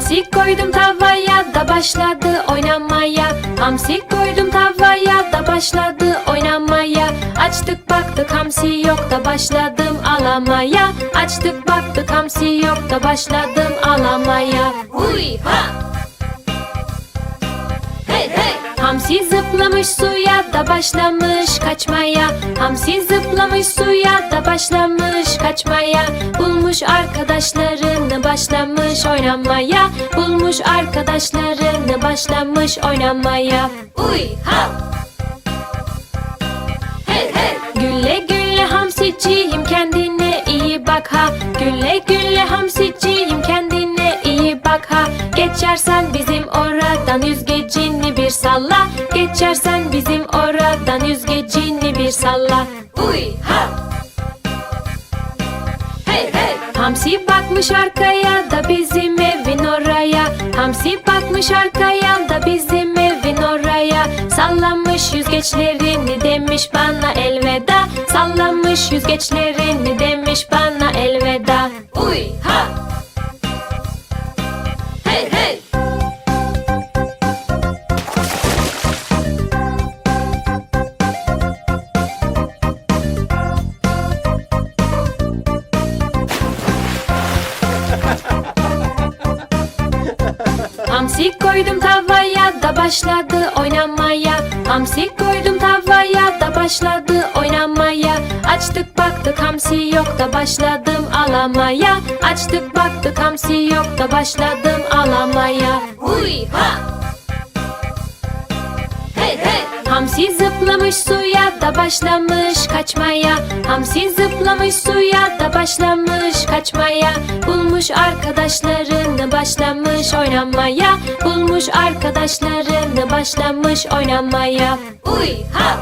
Hamsi koydum tavaya da başladı oynamaya Hamsi koydum tavaya da başladı oynamaya Açtık baktık hamsi yok da başladım alamaya Açtık baktık hamsi yok da başladım alamaya Huy ha! Hey hey! Hamsi zıplamış suya da başlamış kaçmaya. Hamsi zıplamış suya da başlamış kaçmaya. Bulmuş arkadaşlarını başlamış oynamaya. Bulmuş arkadaşlarını başlamış oynamaya. Uy ha! Hey hey! Gülle gülle hamsiciğim kendine iyi bak ha. Gülle gülle hamsiciğim kendine iyi bak ha. Geçersen bizim oradan yüzgecini bir salla Geçersen bizim oradan yüzgecini bir salla Uy ha! Hey hey! Hamsi bakmış arkaya da bizim evin oraya Hamsi bakmış arkaya da bizim evin oraya Sallamış yüzgeçlerini demiş bana elveda Sallamış yüzgeçlerini demiş bana elveda Uy ha! Koydum tavaya da başladı oynamaya. Hamsi koydum tavaya da başladı oynamaya. Açtık baktık hamsi yok da başladım alamaya. Açtık baktık hamsi yok da başladım alamaya. Huy ha! Hey hey! Hamsi zıplamış suya da başlamış kaçmaya. Hamsi zıplamış suya da başlamış kaçmaya. Bulmuş arkadaşlarını başlamış oynamaya. Bulmuş arkadaşlarını başlamış oynamaya. Uy ha!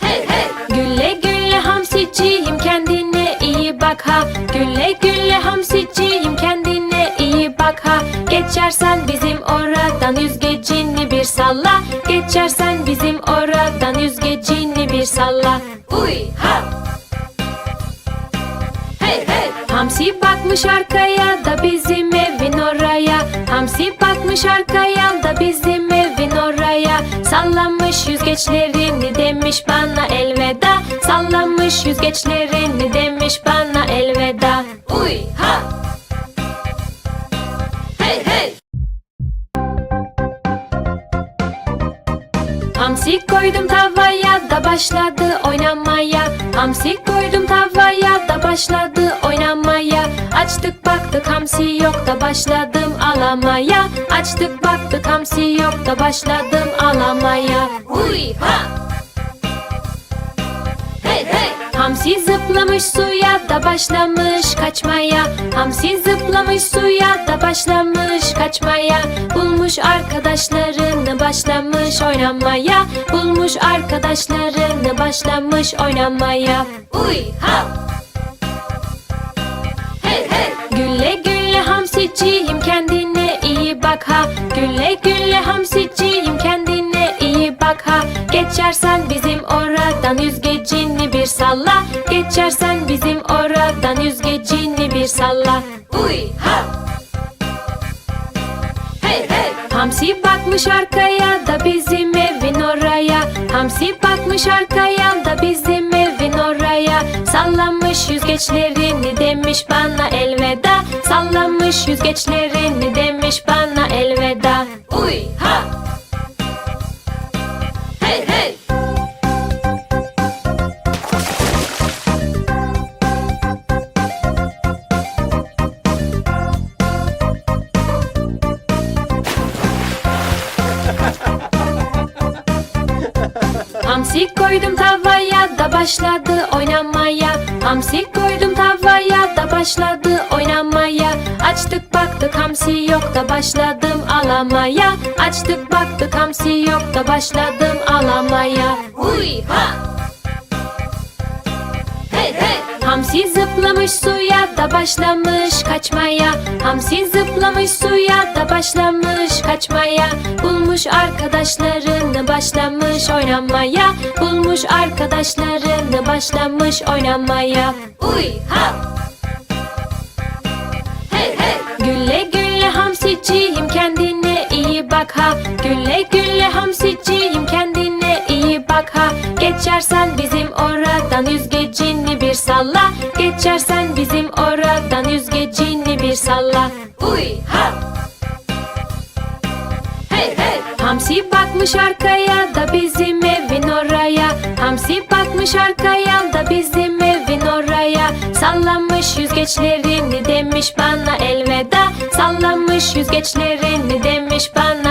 Hey hey! Gülle gülle hamsiciğim kendine iyi bak ha! Gülle gülle hamsiciğim kendine iyi bak ha! Geçersen bizim oradan yüzgecini bir salla. Geçersen bizim oradan yüzgecini bir salla bakmış arkaya da bizim evin oraya Hamsi bakmış arkaya da bizim evin oraya Sallanmış yüzgeçlerini demiş bana elveda Sallanmış yüzgeçlerini demiş bana elveda Uy ha! Hey hey! Hamsi koydum tavaya da başladı oynamaya. Hamsi koydum tavaya da başladı oynamaya. Açtık baktık hamsi yok da başladım alamaya. Açtık baktık hamsi yok da başladım alamaya. Huy ha! Hamsi zıplamış suya da başlamış kaçmaya. Hamsi zıplamış suya da başlamış kaçmaya. Bulmuş arkadaşlarını başlamış oynamaya. Bulmuş arkadaşlarını başlamış oynamaya. Uy ha! Hey hey! Gülle gülle hamsiciğim kendine iyi bak ha. Gülle gülle hamsiciğim kendine iyi bak ha. Geçersen bizim oradan yüzgecini salla Geçersen bizim oradan yüzgecini bir salla Uy ha! Hey hey! Hamsi bakmış arkaya da bizim evin oraya Hamsi bakmış arkaya da bizim evin oraya Sallanmış yüzgeçlerini demiş bana elveda Sallanmış yüzgeçlerini demiş bana elveda Uy ha! Hamsi koydum tavaya da başladı oynamaya. Hamsi koydum tavaya da başladı oynamaya. Açtık baktık hamsi yok da başladım alamaya. Açtık baktık hamsi yok da başladım alamaya. Huy ha! Hamsi zıplamış suya da başlamış kaçmaya. Hamsi zıplamış suya da başlamış kaçmaya. Bulmuş arkadaşlarını başlamış oynamaya. Bulmuş arkadaşlarını başlamış oynamaya. Uy ha! Hey hey! Gülle gülle hamsiciyim kendine iyi bak ha! Gülle gülle hamsiciyim kendine iyi bak ha! Geçersen bizim bakmış arkaya da bizim evin oraya. Hamsi bakmış arkaya da bizim evin oraya. Sallamış yüzgeçlerini demiş bana elveda. Sallamış yüzgeçlerini demiş bana